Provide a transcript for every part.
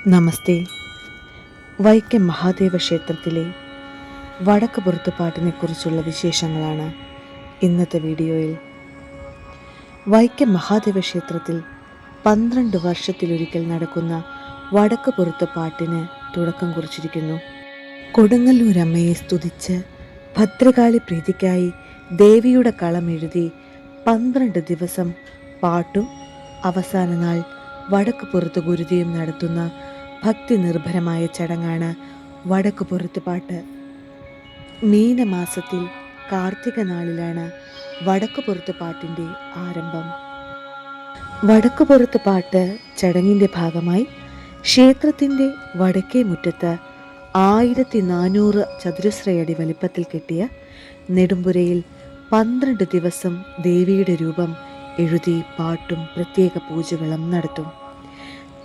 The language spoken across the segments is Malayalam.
നമസ്തേ. വൈക്കം മഹാദേവ ക്ഷേത്രത്തിലെ വടക്ക് പുറത്തുപാട്ടിനെ കുറിച്ചുള്ള വിശേഷങ്ങളാണ് ഇന്നത്തെ വീഡിയോയിൽ. വൈക്കം മഹാദേവ ക്ഷേത്രത്തിൽ പന്ത്രണ്ട് വർഷത്തിലൊരിക്കൽ നടക്കുന്ന വടക്ക് പുറത്തുപാട്ടിന് തുടക്കം കുറിച്ചിരിക്കുന്നു. കൊടുങ്ങല്ലൂരമ്മയെ സ്തുതിച്ച് ഭദ്രകാളി പ്രീതിക്കായി ദേവിയുടെ കളമെഴുതി പന്ത്രണ്ട് ദിവസം പാട്ടും അവസാന നാൾ വടക്ക് പുറത്ത് ഗുരുതിയും നടത്തുന്ന ഭക്തി നിർഭരമായ ചടങ്ങാണ് വടക്കുപുറത്ത് പാട്ട്. മീനമാസത്തിൽ കാർത്തിക നാളിലാണ് വടക്കുപുറത്ത് പാട്ടിന്റെ ആരംഭം. വടക്കുപുറത്ത് പാട്ട് ചടങ്ങിന്റെ ഭാഗമായി ക്ഷേത്രത്തിന്റെ വടക്കേ മുറ്റത്ത് ആയിരത്തി നാനൂറ് ചതുരശ്രയടി വലിപ്പത്തിൽ കെട്ടിയ നെടുമ്പുരയിൽ പന്ത്രണ്ട് ദിവസം ദേവിയുടെ രൂപം എഴുതി പാട്ടും പ്രത്യേക പൂജകളും നടത്തും.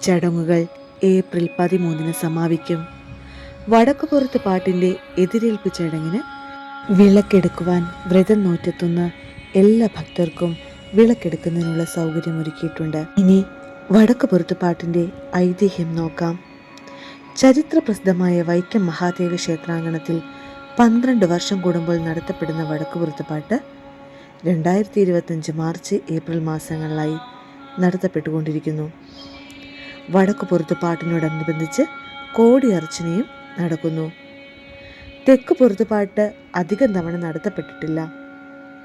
ചടങ്ങുകൾ ഏപ്രിൽ പതിമൂന്നിന് സമാപിക്കും. വടക്കുപുറത്ത് പാട്ടിന്റെ എതിരേൽപ്പ് ചടങ്ങിന് വിളക്കെടുക്കുവാൻ വ്രതം നോറ്റെത്തുന്ന എല്ലാ ഭക്തർക്കും വിളക്കെടുക്കുന്നതിനുള്ള സൗകര്യം ഒരുക്കിയിട്ടുണ്ട് ഇനി വടക്കുപുറത്ത് പാട്ടിന്റെ ഐതിഹ്യം നോക്കാം. ചരിത്രപ്രസിദ്ധമായ വൈക്കം മഹാദേവ ക്ഷേത്രാങ്കണത്തിൽ പന്ത്രണ്ട് വർഷം കൂടുമ്പോൾ നടത്തപ്പെടുന്ന വടക്കുപുറത്ത് പാട്ട് രണ്ടായിരത്തി ഇരുപത്തഞ്ച് മാർച്ച് ഏപ്രിൽ മാസങ്ങളിലായി നടത്തപ്പെട്ടുകൊണ്ടിരിക്കുന്നു. വടക്കു പുറത്ത് പാട്ടിനോടനുബന്ധിച്ച് കോടി അർച്ചനയും നടക്കുന്നു. തെക്ക് പുറത്ത് പാട്ട് അധികം തവണ നടത്തപ്പെട്ടിട്ടില്ല.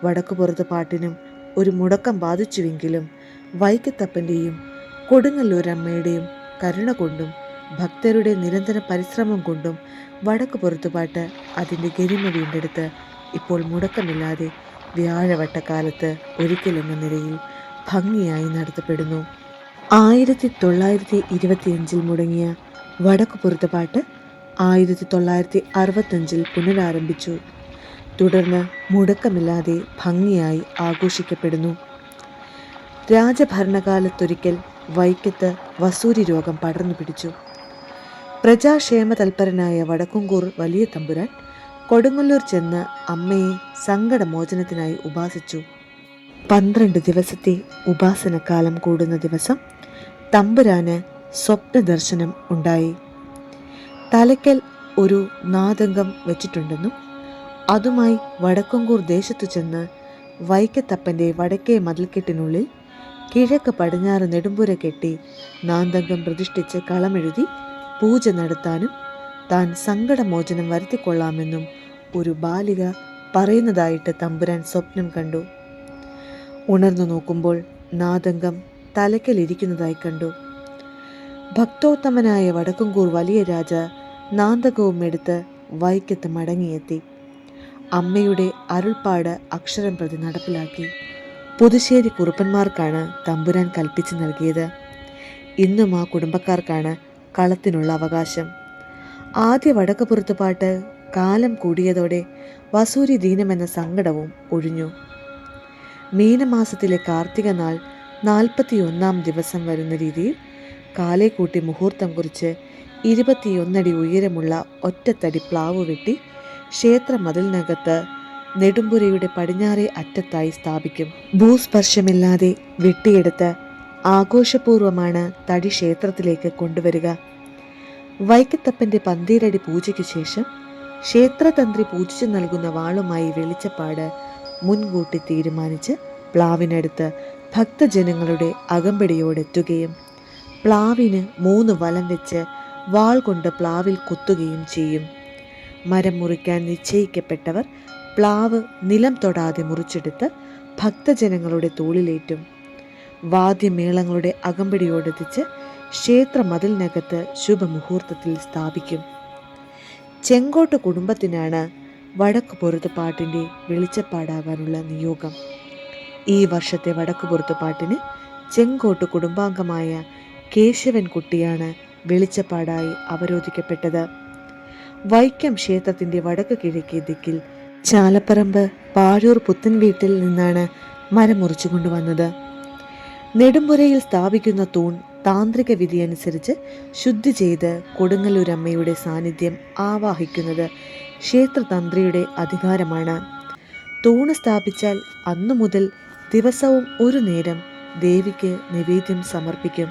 വടക്കു പുറത്ത് പാട്ടിനും ഒരു മുടക്കം ബാധിച്ചുവെങ്കിലും വൈക്കത്തപ്പന്റെയും കൊടുങ്ങല്ലൂരമ്മയുടെയും കരുണ കൊണ്ടും ഭക്തരുടെ നിരന്തര പരിശ്രമം കൊണ്ടും വടക്ക് പുറത്തുപാട്ട് അതിന്റെ ഗരിമ വീണ്ടെടുത്ത് ഇപ്പോൾ മുടക്കമില്ലാതെ വ്യാഴവട്ടക്കാലത്ത് ഒരിക്കലെന്ന നിലയിൽ ഭംഗിയായി നടത്തപ്പെടുന്നു. ആയിരത്തി തൊള്ളായിരത്തി ഇരുപത്തിയഞ്ചിൽ മുടങ്ങിയ വടക്കു പുറത്തുപാട്ട് ആയിരത്തി തൊള്ളായിരത്തി അറുപത്തഞ്ചിൽ പുനരാരംഭിച്ചു. തുടർന്ന് മുടക്കമില്ലാതെ ഭംഗിയായി ആഘോഷിക്കപ്പെടുന്നു. രാജഭരണകാലത്തൊരിക്കൽ വൈക്കത്ത് വസൂരി രോഗം പടർന്നു പിടിച്ചു. പ്രജാക്ഷേമ തൽപരനായ വടക്കുംകൂർ വലിയ തമ്പുരാൻ കൊടുങ്ങല്ലൂർ ചെന്ന് അമ്മയെ സങ്കടമോചനത്തിനായി ഉപാസിച്ചു. പന്ത്രണ്ട് ദിവസത്തെ ഉപാസനക്കാലം കൂടുന്ന ദിവസം തമ്പുരാന് സ്വപ്നദർശനം ഉണ്ടായി. തലയ്ക്കൽ ഒരു നാദംഗം വെച്ചിട്ടുണ്ടെന്നും അതുമായി വടക്കുംകൂർ ദേശത്തു ചെന്ന് വൈക്കത്തപ്പന്റെ വടക്കേ മതിൽക്കെട്ടിനുള്ളിൽ കിഴക്ക് പടിഞ്ഞാറ് നെടുമ്പുര കെട്ടി നാന്തംഗം പ്രതിഷ്ഠിച്ച് കളമെഴുതി പൂജ നടത്താനും താൻ സങ്കടമോചനം വരുത്തിക്കൊള്ളാമെന്നും ഒരു ബാലിക പറയുന്നതായിട്ട് തമ്പുരാൻ സ്വപ്നം കണ്ടു. ഉണർന്നു നോക്കുമ്പോൾ നാദംഗം തലക്കലിരിക്കുന്നതായി കണ്ടു. ഭക്തോത്തമനായ വടക്കുംകൂർ വലിയ രാജ നാന്തകവും എടുത്ത് വൈക്കത്ത് മടങ്ങിയെത്തി. അമ്മയുടെ അരുൾപ്പാട് അക്ഷരം പ്രതി നടപ്പിലാക്കി. പുതുശ്ശേരി കുറുപ്പന്മാർക്കാണ് തമ്പുരാൻ കൽപ്പിച്ചു നൽകിയത്. ഇന്നും ആ കുടുംബക്കാർക്കാണ് കളത്തിനുള്ള അവകാശം. ആദ്യ വടക്കുപുറത്ത് പാട്ട് കാലം കൂടിയതോടെ വസൂരി ദീനമെന്ന സങ്കടവും ഒഴിഞ്ഞു. മീനമാസത്തിലെ കാർത്തിക നാൾ നാൽപ്പത്തിയൊന്നാം ദിവസം വരുന്ന രീതിയിൽ കാലേക്കൂട്ടി മുഹൂർത്തം കുറിച്ച് ഇരുപത്തിയൊന്നടി ഉയരമുള്ള ഒറ്റത്തടി പ്ലാവ് വെട്ടി ക്ഷേത്ര മതിലിനകത്ത് നെടുമ്പുരയുടെ പടിഞ്ഞാറേ അറ്റത്തായി സ്ഥാപിക്കും. ഭൂസ്പർശമില്ലാതെ വെട്ടിയെടുത്ത് ആഘോഷപൂർവമാണ് തടി ക്ഷേത്രത്തിലേക്ക് കൊണ്ടുവരിക. വൈക്കത്തപ്പന്റെ പന്തീരടി പൂജയ്ക്ക് ശേഷം ക്ഷേത്രതന്ത്രി പൂജിച്ചു നൽകുന്ന വാളുമായി വെളിച്ചപ്പാട് മുൻകൂട്ടി തീരുമാനിച്ച് പ്ലാവിനടുത്ത് ഭക്തജനങ്ങളുടെ അകമ്പടിയോടെത്തുകയും പ്ലാവിന് മൂന്ന് വലം വെച്ച് വാൾ കൊണ്ട് പ്ലാവിൽ കുത്തുകയും ചെയ്യും. മരം മുറിക്കാൻ നിശ്ചയിക്കപ്പെട്ടവർ പ്ലാവ് നിലം തൊടാതെ മുറിച്ചെടുത്ത് ഭക്തജനങ്ങളുടെ തോളിലേറ്റും. വാദ്യമേളങ്ങളുടെ അകമ്പടിയോടെത്തിച്ച് ക്ഷേത്ര മതിലിനകത്ത് ശുഭമുഹൂർത്തത്തിൽ സ്ഥാപിക്കും. ചെങ്കോട്ട് കുടുംബത്തിനാണ് വടക്ക് പുറത്ത് പാട്ടിന്റെ വെളിച്ചപ്പാടാകാനുള്ള നിയോഗം. ഈ വർഷത്തെ വടക്കു പുറത്ത് പാട്ടിന് ചെങ്കോട്ട് കുടുംബാംഗമായ കേശവൻ കുട്ടിയാണ് വെളിച്ചപ്പാടായി അവരോധിക്കപ്പെട്ടത്. വൈക്കം ക്ഷേത്രത്തിന്റെ വടക്ക് കിഴക്കേ ദിക്കിൽ ചാലപ്പറമ്പ് പാഴൂർ പുത്തൻ വീട്ടിൽ നിന്നാണ് മരം മുറിച്ചു കൊണ്ടുവന്നത് നെടുമ്പുരയിൽ സ്ഥാപിക്കുന്ന തൂൺ താന്ത്രിക വിധി അനുസരിച്ച് ശുദ്ധി ചെയ്ത് കൊടുങ്ങല്ലൂരമ്മയുടെ സാന്നിധ്യം ആവാഹിക്കുന്നത് ക്ഷേത്രതന്ത്രിയുടെ അധികാരമാണ്. തൂണ് സ്ഥാപിച്ചാൽ അന്നു മുതൽ ദിവസവും ഒരു നേരം ദേവിക്ക് നിവേദ്യം സമർപ്പിക്കും.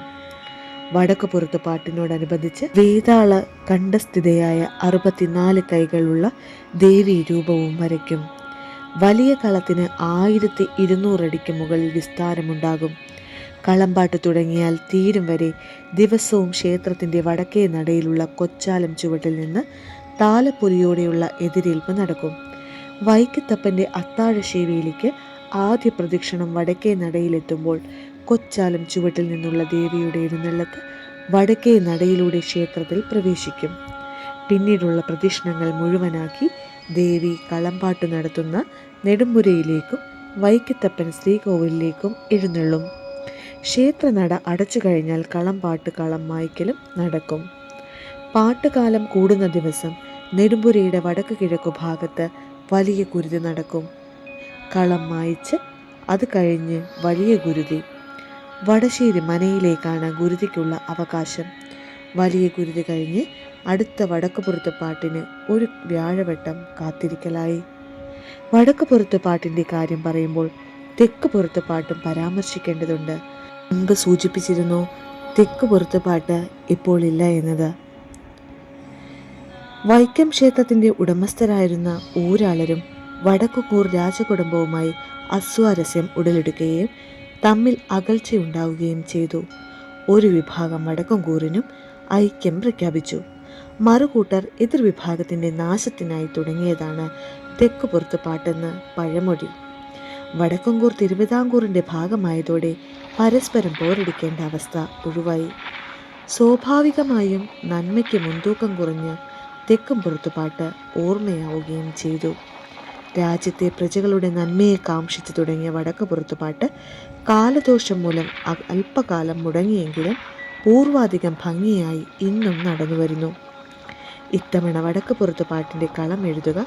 വടക്കുപുറത്ത് പാട്ടിനോടനുബന്ധിച്ച് വേതാള കണ്ഠസ്ഥിതയായ അറുപത്തിനാല് കൈകളുള്ള ദേവി രൂപവും വരയ്ക്കും. വലിയ കളത്തിന് ആയിരത്തി ഇരുന്നൂറടിക്ക് മുകളിൽ വിസ്താരമുണ്ടാകും. കളമ്പാട്ട് തുടങ്ങിയാൽ തീരും വരെ ദിവസവും ക്ഷേത്രത്തിന്റെ വടക്കേ നടയിലുള്ള കൊച്ചാലം ചുവട്ടിൽ നിന്ന് താലപ്പൊലിയോടെയുള്ള എതിരേൽപ്പ് നടക്കും. വൈക്കത്തപ്പന്റെ അത്താഴ ശേവയിലേക്ക് ആദ്യ പ്രദക്ഷിണം വടക്കേ നടയിലെത്തുമ്പോൾ കൊച്ചാലം ചുവട്ടിൽ നിന്നുള്ള ദേവിയുടെ എഴുന്നള്ളത്ത് വടക്കേ നടയിലൂടെ ക്ഷേത്രത്തിൽ പ്രവേശിക്കും. പിന്നീടുള്ള പ്രദക്ഷിണങ്ങൾ മുഴുവനാക്കി ദേവി കളമ്പാട്ട് നടത്തുന്ന നെടുമ്പുരയിലേക്കും വൈക്കത്തപ്പൻ ശ്രീകോവിലിലേക്കും എഴുന്നള്ളും. ക്ഷേത്രനട അടച്ചു കഴിഞ്ഞാൽ കളംപാട്ട് കളം മായ്ക്കലും നടക്കും. പാട്ടുകാലം കൂടുന്ന ദിവസം നെടുമ്പുരയുടെ വടക്ക് കിഴക്കു ഭാഗത്ത് വലിയ കുരുതി നടക്കും. കളം മായിച്ച് അത് കഴിഞ്ഞ് വലിയ ഗുരുതി വടശ്ശേരി മനയിലേക്കാണ് ഗുരുതിക്കുള്ള അവകാശം. വലിയ ഗുരുതി കഴിഞ്ഞ് അടുത്ത വടക്കുപുറത്ത് പാട്ടിന് ഒരു വ്യാഴവട്ടം കാത്തിരിക്കലായി. വടക്കുപുറത്ത് പാട്ടിന്റെ കാര്യം പറയുമ്പോൾ തെക്ക് പുറത്ത് പാട്ടും പരാമർശിക്കേണ്ടതുണ്ട്. മുൻപ് സൂചിപ്പിച്ചിരുന്നു തെക്ക് പുറത്ത് പാട്ട് ഇപ്പോൾ ഇല്ല എന്നത്. വൈക്കം ക്ഷേത്രത്തിന്റെ ഉടമസ്ഥരായിരുന്ന ഊരാളരും വടക്കുകൂർ രാജകുടുംബവുമായി അസ്വാരസ്യം ഉടലെടുക്കുകയും തമ്മിൽ അകൽച്ചയുണ്ടാവുകയും ചെയ്തു. ഒരു വിഭാഗം വടക്കുംകൂറിനും ഐക്യം പ്രഖ്യാപിച്ചു. മറുകൂട്ടർ എതിർവിഭാഗത്തിന്റെ നാശത്തിനായി തുടങ്ങിയതാണ് തെക്കുപുറത്ത് പാട്ടെന്ന് പഴമൊഴി. വടക്കുംകൂർ തിരുവിതാംകൂറിന്റെ ഭാഗമായതോടെ പരസ്പരം പോരടിക്കേണ്ട അവസ്ഥ ഒഴിവായി. സ്വാഭാവികമായും നന്മയ്ക്ക് മുൻതൂക്കം കുറഞ്ഞ് തെക്കും പുറത്തുപാട്ട് ഓർമ്മയാവുകയും ചെയ്തു. രാജ്യത്തെ പ്രജകളുടെ നന്മയെ കാംക്ഷിച്ചു തുടങ്ങിയ വടക്ക് പുറത്തുപാട്ട് കാലദോഷം മൂലം അല്പകാലം മുടങ്ങിയെങ്കിലും പൂർവാധികം ഭംഗിയായി ഇന്നും നടന്നുവരുന്നു. ഇത്തവണ വടക്ക് പുറത്തുപാട്ടിന്റെ കളം എഴുതുക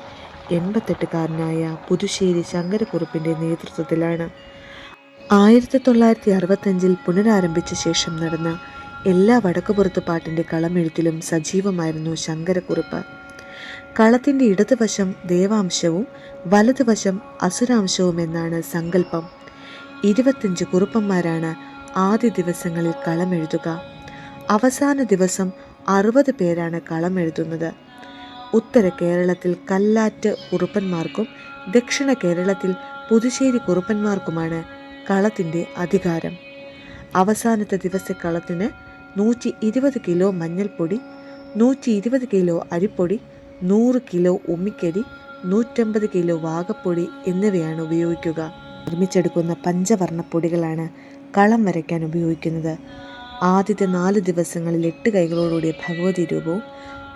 എൺപത്തെട്ടുകാരനായ പുതുശ്ശേരി ശങ്കരക്കുറുപ്പിന്റെ നേതൃത്വത്തിലാണ്. ആയിരത്തി തൊള്ളായിരത്തി അറുപത്തഞ്ചിൽ പുനരാരംഭിച്ച ശേഷം നടന്ന എല്ലാ വടക്കുപുറത്ത് പാട്ടിന്റെ കളമെഴുത്തിലും സജീവമായിരുന്നു ശങ്കരക്കുറുപ്പ്. കളത്തിന്റെ ഇടതുവശം ദേവാംശവും വലതുവശം അസുരാംശവും എന്നാണ് സങ്കല്പം. ഇരുപത്തിയഞ്ച് കുറുപ്പന്മാരാണ് ആദ്യ ദിവസങ്ങളിൽ കളമെഴുതുക. അവസാന ദിവസം അറുപത് പേരാണ് കളമെഴുതുന്നത്. ഉത്തര കേരളത്തിൽ കല്ലാറ്റ് കുറുപ്പന്മാർക്കും ദക്ഷിണ കേരളത്തിൽ പുതുശ്ശേരി കുറുപ്പന്മാർക്കുമാണ് കളത്തിന്റെ അധികാരം. അവസാനത്തെ ദിവസത്തെ കളത്തിന് നൂറ്റി ഇരുപത് കിലോ മഞ്ഞൾപ്പൊടി നൂറ്റി ഇരുപത് കിലോ അരിപ്പൊടി നൂറ് കിലോ ഉമ്മിക്കരി നൂറ്റമ്പത് കിലോ വാകപ്പൊടി എന്നിവയാണ് ഉപയോഗിക്കുക. നിർമ്മിച്ചെടുക്കുന്ന പഞ്ചവർണ പൊടികളാണ് കളം വരയ്ക്കാൻ ഉപയോഗിക്കുന്നത്. ആദ്യത്തെ നാല് ദിവസങ്ങളിൽ എട്ട് കൈകളോടുകൂടിയ ഭഗവതി രൂപവും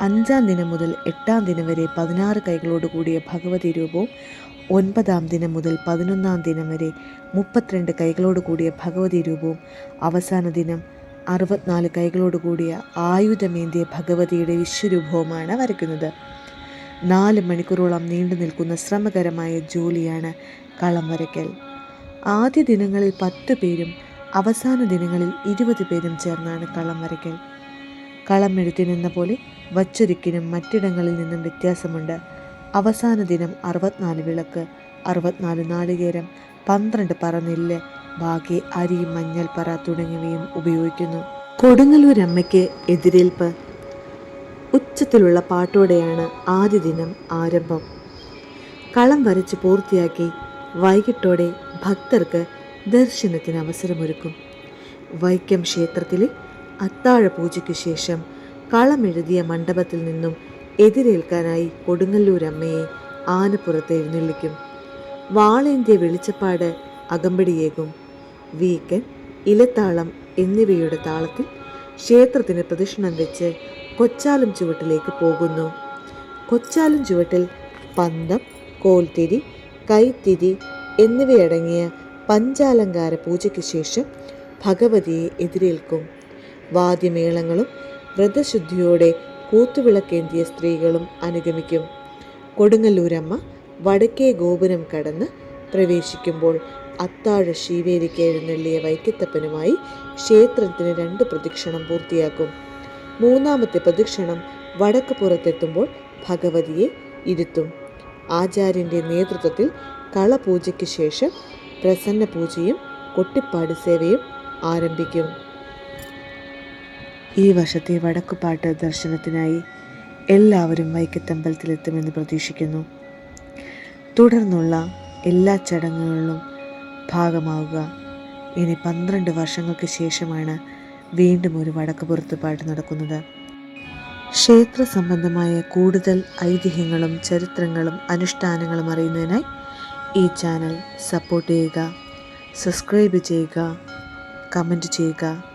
അഞ്ചാം ദിനം മുതൽ എട്ടാം ദിനം വരെ പതിനാറ് കൈകളോട് കൂടിയ ഭഗവതി രൂപവും ഒൻപതാം ദിനം മുതൽ പതിനൊന്നാം ദിനം വരെ മുപ്പത്തിരണ്ട് കൈകളോട് കൂടിയ ഭഗവതി രൂപവും അവസാന ദിനം അറുപത്തിനാല് കൈകളോട് കൂടിയ ആയുധമേന്തിയ ഭഗവതിയുടെ വിശ്വരൂപവുമാണ് വരയ്ക്കുന്നത്. നാല് മണിക്കൂറോളം നീണ്ടു നിൽക്കുന്ന ശ്രമകരമായ ജോലിയാണ് കളം വരയ്ക്കൽ. ആദ്യ ദിനങ്ങളിൽ പത്ത് പേരും അവസാന ദിനങ്ങളിൽ ഇരുപത് പേരും ചേർന്നാണ് കളം വരയ്ക്കൽ. കളം നിന്ന പോലെ വച്ചൊരുക്കിനും മറ്റിടങ്ങളിൽ നിന്നും വ്യത്യാസമുണ്ട്. അവസാന ദിനം അറുപത്തിനാല് വിളക്ക് അറുപത്തിനാല് നാളികേരം പന്ത്രണ്ട് പറ നെല്ല് ബാക്കി അരി മഞ്ഞൾപ്പറ തുടങ്ങിയവയും ഉപയോഗിക്കുന്നു. കൊടുങ്ങല്ലൂർ അമ്മയ്ക്ക് എതിരേൽപ്പ്. ഉച്ചത്തിലുള്ള പാട്ടോടെയാണ് ആദ്യ ദിനം ആരംഭം. കളം വരച്ച് പൂർത്തിയാക്കി വൈകിട്ടോടെ ഭക്തർക്ക് ദർശനത്തിന് അവസരമൊരുക്കും. വൈക്കം ക്ഷേത്രത്തിലെ അത്താഴ പൂജയ്ക്ക് ശേഷം കളമെഴുതിയ മണ്ഡപത്തിൽ നിന്നും എതിരേൽക്കാനായി കൊടുങ്ങല്ലൂരമ്മയെ ആനപ്പുറത്ത് എഴുന്നള്ളിക്കും. വാളേന്ത്യ വെളിച്ചപ്പാട് അകമ്പടിയേകും. വീക്കൻ ഇലത്താളം എന്നിവയുടെ താളത്തിൽ ക്ഷേത്രത്തിന് പ്രദക്ഷിണം വെച്ച് കൊച്ചാലും ചുവട്ടിലേക്ക് പോകുന്നു. കൊച്ചാലും ചുവട്ടിൽ പന്തം കോൽത്തിരി കൈത്തിരി എന്നിവയടങ്ങിയ പഞ്ചാലങ്കാര പൂജയ്ക്ക് ശേഷം ഭഗവതിയെ എതിരേൽക്കും. വാദ്യമേളങ്ങളും വ്രതശുദ്ധിയോടെ കൂത്തുവിളക്കേന്തിയ സ്ത്രീകളും അനുഗമിക്കും. കൊടുങ്ങല്ലൂരമ്മ വടക്കേ ഗോപുരം കടന്ന് പ്രവേശിക്കുമ്പോൾ അത്താഴ ശീവേലിക്ക് എഴുന്നള്ളിയ വൈക്കത്തപ്പനുമായി ക്ഷേത്രത്തിന് രണ്ട് പ്രദക്ഷിണം പൂർത്തിയാക്കും. മൂന്നാമത്തെ പ്രദക്ഷിണം വടക്ക് പുറത്തെത്തുമ്പോൾ ഭഗവതിയെ ഇരുത്തും. ആചാര്യന്റെ നേതൃത്വത്തിൽ കളപൂജയ്ക്ക് ശേഷം പ്രസന്ന പൂജയും കൊട്ടിപ്പാട് സേവയും ആരംഭിക്കും. ഈ വർഷത്തെ വടക്കുപാട്ട് ദർശനത്തിനായി എല്ലാവരും വൈക്കത്തമ്പലത്തിലെത്തുമെന്ന് പ്രതീക്ഷിക്കുന്നു. തുടർന്നുള്ള എല്ലാ ചടങ്ങുകളിലും ഭാഗമാവുക. ഇനി പന്ത്രണ്ട് വർഷങ്ങൾക്ക് ശേഷമാണ് വീണ്ടും ഒരു വടക്ക് പുറത്തുപാട്ട് നടക്കുന്നത്. ക്ഷേത്ര സംബന്ധമായ കൂടുതൽ ഐതിഹ്യങ്ങളും ചരിത്രങ്ങളും അനുഷ്ഠാനങ്ങളും അറിയുന്നതിനായി ഈ ചാനൽ സപ്പോർട്ട് ചെയ്യുക സബ്സ്ക്രൈബ് ചെയ്യുക കമന്റ് ചെയ്യുക.